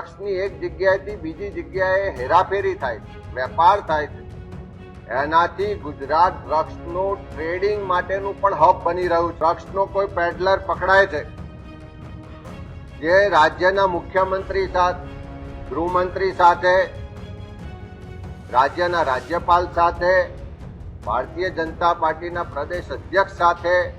ડ્રગ્સની એક જગ્યાએથી બીજી જગ્યાએ હેરાફેરી થાય વેપાર થાય છે. એનાથી ગુજરાત ડ્રગ્સનું ટ્રેડિંગ માટેનું પણ હબ બની રહ્યું છે. ડ્રગ્સનો કોઈ પેડલર પકડાય છે. જે રાજ્યના મુખ્યમંત્રી સાથે, ગૃહમંત્રી સાથે, રાજ્યના રાજ્યપાલ સાથે, ભારતીય જનતા પાર્ટીના પ્રદેશ અધ્યક્ષ સાથે,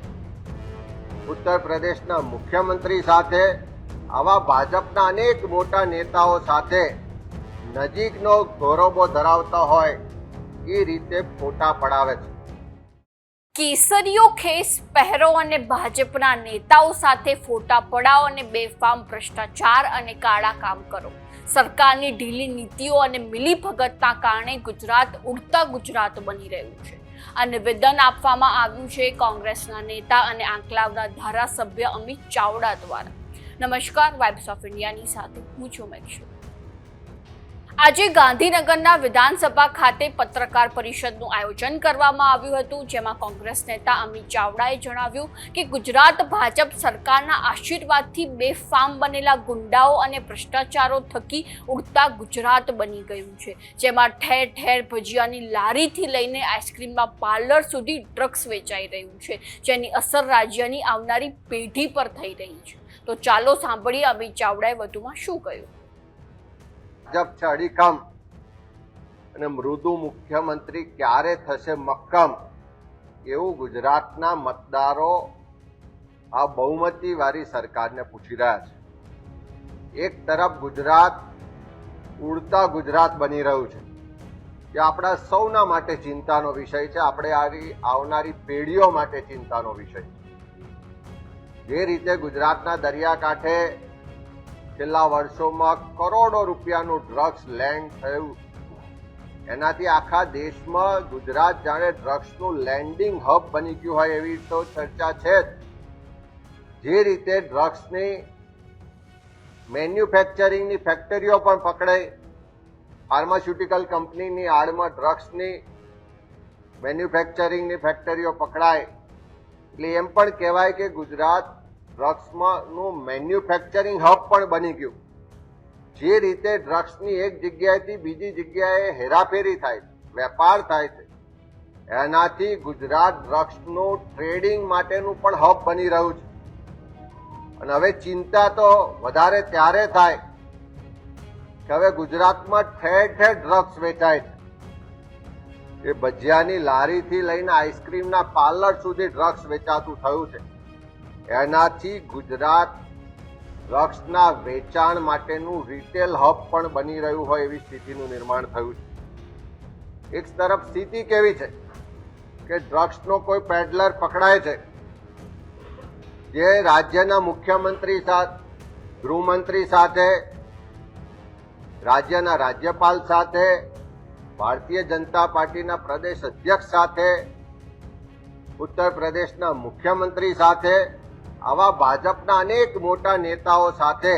ઉત્તર પ્રદેશના મુખ્યમંત્રી સાથે આવા ભાજપના અનેક મોટા નેતાઓ સાથે નજીકનો ગૌરવો ધરાવતા હોય, એ રીતે ફોટા પડાવે છે. કેસરીયો ખેસ પહેરો અને ભાજપના નેતાઓ સાથે ફોટા પડાવો અને બેફામ ભ્રષ્ટાચાર અને કાળા કામ કરો. સરકારની ઢીલી નીતિઓ અને મિલીભગતના કારણે ગુજરાત ઉડતા ગુજરાત બની રહ્યું છે. આ નિવેદન આપવામાં આવ્યું છે કોંગ્રેસના નેતા અને આંકલાવના ધારાસભ્ય અમિત ચાવડા દ્વારા. નમસ્કાર વાઇબ્સ ઓફ ઇન્ડિયાની સાથે હું છું મેક્ષુ આજે ગાંધીનગરના વિધાનસભા ખાતે પત્રકાર પરિષદનું આયોજન કરવામાં આવ્યું હતું, જેમાં કોંગ્રેસ નેતા અમિત ચાવડાએ જણાવ્યું કે ગુજરાત ભાજપ સરકારના આશીર્વાદથી બેફામ બનેલા ગુંડાઓ અને ભ્રષ્ટાચારો થકી ઉડતા ગુજરાત બની ગયું છે. જેમાં ઠેર ઠેર ભજીયાની લારીથી લઈને આઈસ્ક્રીમમાં પાર્લર સુધી ડ્રગ્સ વેચાઈ રહ્યું છે, જેની અસર રાજ્યની આવનારી પેઢી પર થઈ રહી છે. તો ચાલો સાંભળીએ અમિત ચાવડાએ વધુમાં શું કહ્યું. ભાજપ છે અડીખમ અને મૃદુ મુખ્યમંત્રી ક્યારે થશે મક્કમ? એવું ગુજરાતના મતદારો આ બહુમતી વાળી સરકારને પૂછી રહ્યા છે. એક તરફ ગુજરાત ઉડતા ગુજરાત બની રહ્યું છે. જે આપણા સૌના માટે ચિંતાનો વિષય છે. આપણે આવી આવનારી પેઢીઓ માટે ચિંતાનો વિષય છે. જે રીતે ગુજરાતના દરિયાકાંઠે છેલ્લા વર્ષોમાં કરોડો રૂપિયાનું ડ્રગ્સ લેન્ડ થયું. એનાથી આખા દેશમાં ગુજરાત જાણે ડ્રગ્સનું લેન્ડિંગ હબ બની ગયું હોય એવી તો ચર્ચા છે જ. જે રીતે ડ્રગ્સની મેન્યુફેક્ચરિંગની ફેક્ટરીઓ પણ પકડાઈ ફાર્માસ્યુટિકલ કંપનીની આડમાં ડ્રગ્સની મેન્યુફેક્ચરિંગની ફેક્ટરીઓ પકડાય. એટલે એમ પણ કહેવાય કે ગુજરાત ડ્રગ્સમાંનું મેન્યુફેક્ચરિંગ હબ પણ બની ગયું. જે રીતે ડ્રગ્સની એક જગ્યાએથી બીજી જગ્યાએ હેરાફેરી થાય, વેપાર થાય છે, એનાથી ગુજરાત ડ્રગ્સનું ટ્રેડિંગ માટેનું પણ હબ બની રહ્યું છે. અને હવે ચિંતા તો વધારે ત્યારે થાય કે હવે ગુજરાતમાં ઠેર ઠેર ડ્રગ્સ વેચાય છે. એ ભજીયાની લારીથી લઈને આઈસ્ક્રીમના પાર્લર સુધી ડ્રગ્સ વેચાતું થયું છે. એનાથી ગુજરાત ડ્રગ્સના વેચાણ માટેનું રિટેલ હબ પણ બની રહ્યું હોય એવી સ્થિતિનું નિર્માણ થયું છે. એક તરફ સ્થિતિ કેવી છે? કે ડ્રગ્સનો કોઈ પેડલર પકડાય છે. જે રાજ્યના મુખ્યમંત્રી સાથે ગૃહમંત્રી સાથે, રાજ્યના રાજ્યપાલ સાથે ભારતીય જનતા પાર્ટીના પ્રદેશ અધ્યક્ષ સાથે ઉત્તર પ્રદેશના મુખ્યમંત્રી સાથે, આવા ભાજપના અનેક મોટા નેતાઓ સાથે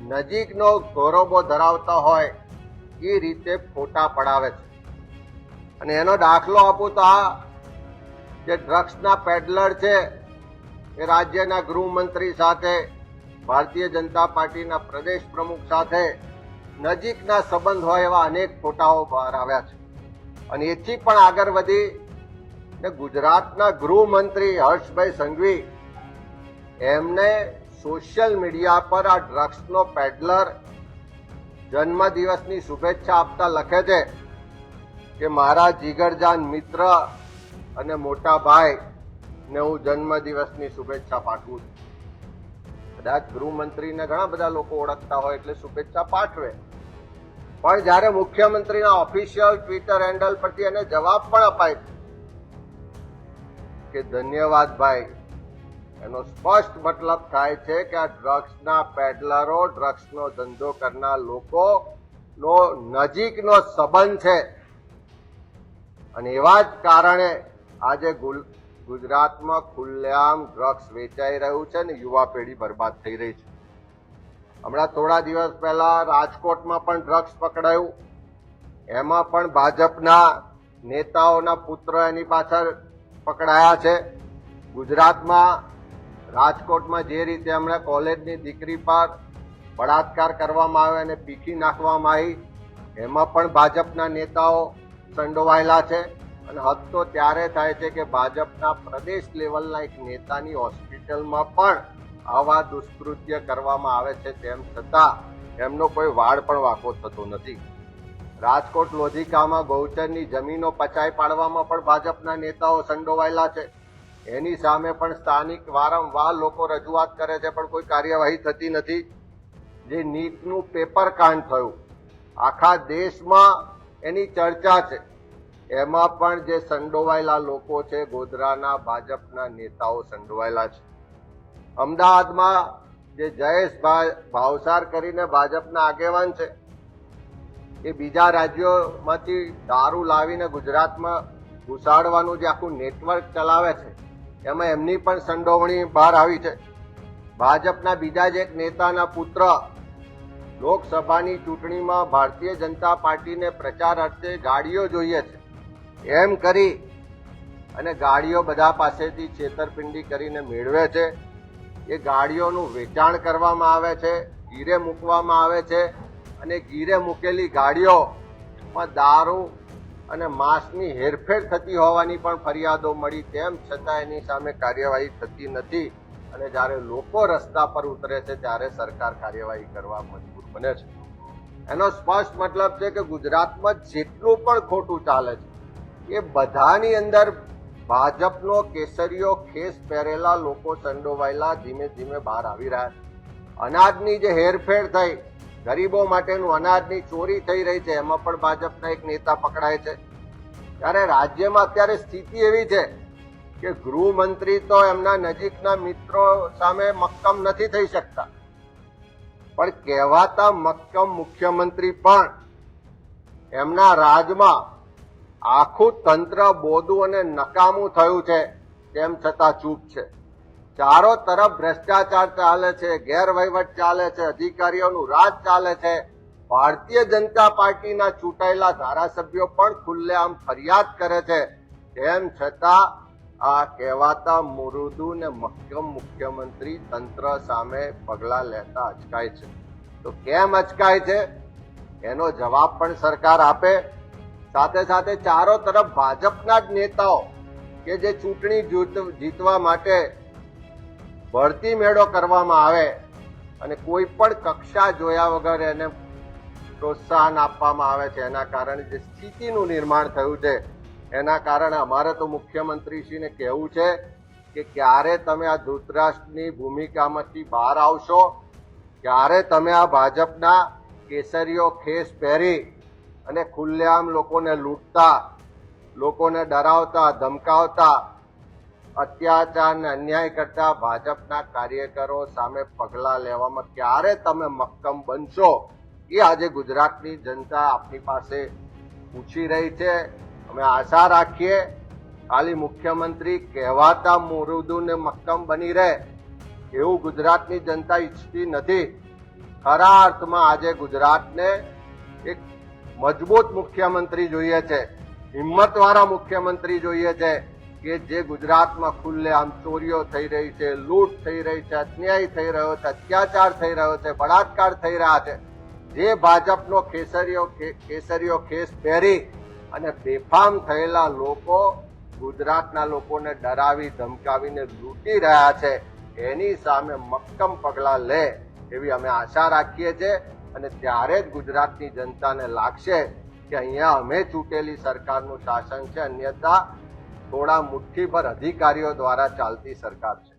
નજીકનો ગૌરવો ધરાવતા હોય, એ રીતે ફોટા પડાવે છે. અને એનો દાખલો આપું તો આ જે ડ્રગ્સના પેડલર છે, એ રાજ્યના ગૃહમંત્રી સાથે, ભારતીય જનતા પાર્ટીના પ્રદેશ પ્રમુખ સાથે નજીકના સંબંધ હોય એવા અનેક ફોટાઓ બહાર આવ્યા છે. અને એથી પણ આગળ વધી ને ગુજરાતના ગૃહમંત્રી હર્ષભાઈ સંઘવી એમને સોશિયલ મીડિયા પર આ ડ્રગ્સનો પેડલર જન્મદિવસની શુભેચ્છા આપતા લખે છે કે મારા જીગરજાન મિત્ર અને મોટા ભાઈ ને હું જન્મદિવસની શુભેચ્છા પાઠવું છું. કદાચ ગૃહમંત્રીને ઘણા બધા લોકો ઓળખતા હોય એટલે શુભેચ્છા પાઠવે. પણ જ્યારે મુખ્યમંત્રીના ઓફિશિયલ ટ્વિટર હેન્ડલ પરથી એને જવાબ પણ અપાય કે ધન્યવાદ ભાઈ, એનો સ્પષ્ટ મતલબ થાય છે કે આ ડ્રગ્સના પેડલરો ડ્રગ્સનો ધંધો કરનાર લોકો નો નજીકનો સંબંધ છે. અને એવા જ કારણે આજે ગુલ- ગુજરાતમાં ખુલ્લેઆમ ડ્રગ્સ વેચાઈ રહ્યું છે ને યુવા પેઢી બરબાદ થઈ રહી છે. હમણાં થોડા દિવસ પહેલા રાજકોટમાં પણ ડ્રગ્સ પકડાયું. એમાં પણ ભાજપના નેતાઓના પુત્ર એની પાછળ પકડાયા છે. ગુજરાતમાં, રાજકોટમાં જે રીતે હમણાં કોલેજની દીકરી પર બળાત્કાર કરવામાં આવ્યો અને પીખી નાખવામાં આવી, એમાં પણ ભાજપના નેતાઓ સંડોવાયેલા છે. અને હદ તો ત્યારે થાય છે કે ભાજપના પ્રદેશ લેવલના એક નેતાની હોસ્પિટલમાં પણ આવા દુષ્કૃત્ય કરવામાં આવે છે તેમ છતાં એમનો કોઈ વાળ પણ વાકો થતો નથી. રાજકોટ લોધિકામાં ગૌચરની જમીનો પચાઈ પાડવામાં પણ ભાજપના નેતાઓ સંડોવાયેલા છે. એની સામે પણ સ્થાનિક વારંવાર લોકો રજૂઆત કરે છે, પણ કોઈ કાર્યવાહી થતી નથી. જે નીટનું પેપર કાંડ થયું. આખા દેશમાં એની ચર્ચા છે. એમાં પણ જે સંડોવાયેલા લોકો છે, ગોધરાના ભાજપના નેતાઓ સંડોવાયેલા છે. અમદાવાદમાં જે જયેશ ભાવસાર કરીને ભાજપના આગેવાન છે, એ બીજા રાજ્યોમાંથી દારૂ લાવીને ગુજરાતમાં ઘુસાડવાનું જે આખું નેટવર્ક ચલાવે છે, એમાં એમની પણ સંડોવણી બહાર આવી છે. ભાજપના બીજા જ એક નેતાના પુત્ર લોકસભાની ચૂંટણીમાં ભારતીય જનતા પાર્ટીને પ્રચાર અર્થે ગાડીઓ જોઈએ છે. એમ કરી અને ગાડીઓ બધા પાસેથી છેતરપિંડી કરીને મેળવે છે. એ ગાડીઓનું વેચાણ કરવામાં આવે છે, ગીરે મૂકવામાં આવે છે અને ગીરે મૂકેલી ગાડીઓમાં દારૂ અને માંસની હેરફેર થતી હોવાની પણ ફરિયાદો મળી. તેમ છતાં એની સામે કાર્યવાહી થતી નથી અને જ્યારે લોકો રસ્તા પર ઉતરે છે ત્યારે સરકાર કાર્યવાહી કરવા મજબૂર બને છે. એનો સ્પષ્ટ મતલબ છે કે ગુજરાતમાં જેટલું પણ ખોટું ચાલે છે એ બધાની અંદર ભાજપનો કેસરીઓ ખેસ પહેરેલા લોકો સંડોવાયેલા ધીમે ધીમે બહાર આવી રહ્યા છે. અનાજની જે હેરફેર થઈ, ગરીબો માટેનું અનાજની ચોરી થઈ રહી છે, એમાં પણ ભાજપના એક નેતા પકડાય છે. ત્યારે રાજ્યમાં અત્યારે સ્થિતિ એવી છે કે ગૃહમંત્રી તો એમના નજીકના મિત્રો સામે મક્કમ નથી થઈ શકતા. પણ કહેવાતા મક્કમ મુખ્યમંત્રી પણ એમના રાજમાં આખું તંત્ર બોધું અને નકામું થયું છે, તેમ છતાં ચૂપ છે. ચારો તરફ ભ્રષ્ટાચાર ચાલે છે, ગેરવહીવટ ચાલે છે, અધિકારીઓનું રાજ ચાલે છે. ભારતીય જનતા પાર્ટીના ચૂંટાયેલા ધારાસભ્યો પણ ખુલ્લેઆમ ફરિયાદ કરે છે. તેમ છતાં આ કહેવાતા મુરુદુ ને મક્કમ મુખ્યમંત્રી તંત્ર સામે પગલા લેતા અચકાય છે. તો કેમ અચકાય છે? એનો જવાબ પણ સરકાર આપે. સાથે સાથે ચારો તરફ ભાજપના જ નેતાઓ કે જે ચૂંટણી જીતવા માટે ભરતી મેળો કરવામાં આવે અને કોઈ પણ કક્ષા જોયા વગર એને પ્રોત્સાહન આપવામાં આવે છે. એના કારણે જે સ્થિતિનું નિર્માણ થયું છે, એના કારણે અમારે તો મુખ્યમંત્રીશ્રીને કહેવું છે કે ક્યારે તમે આ ધૃતરાષ્ટ્રની ભૂમિકામાંથી બહાર આવશો, ક્યારે તમે આ ભાજપના કેસરીઓ ખેસ પહેરી અને ખુલ્લેઆમ લોકોને લૂંટતા, લોકોને ડરાવતા, ધમકાવતા, અત્યાચાર ને અન્યાય કરતા ભાજપના કાર્યકરો સામે પગલા લેવામાં ક્યારે તમે મક્કમ બનશો એ આજે ગુજરાતની જનતા આપની પાસે પૂછી રહી છે. અમે આશા રાખીએ ખાલી મુખ્યમંત્રી કહેવાતા મુરુદુને મક્કમ બની રહે એવું ગુજરાતની જનતા ઈચ્છતી નથી. ખરા અર્થમાં આજે ગુજરાતને એક મજબૂત મુખ્યમંત્રી જોઈએ છે. હિંમતવાળા મુખ્યમંત્રી જોઈએ છે કે જે ગુજરાતમાં ખુલ્લે આમ ચોરીઓ થઈ રહી છે, લૂંટ થઈ રહી છે, અન્યાય થઈ રહ્યો છે, અત્યાચાર થઈ રહ્યો છે, બળાત્કાર થઈ રહ્યા છે. જે ભાજપનો કેસરીઓ કેસરીઓ ખેસ પહેરી અને બેફામ થયેલા લોકો ગુજરાતના લોકોને ડરાવી, ધમકાવીને લૂંટી રહ્યા છે, એની સામે મક્કમ પગલાં લે એવી અમે આશા રાખીએ છીએ. અને ત્યારે જ ગુજરાતની જનતાને લાગશે કે અહીંયા અમે ચૂંટેલી સરકારનું શાસન છે, અન્યથા થોડા મુઠ્ઠીભર અધિકારીઓ દ્વારા ચાલતી સરકાર છે.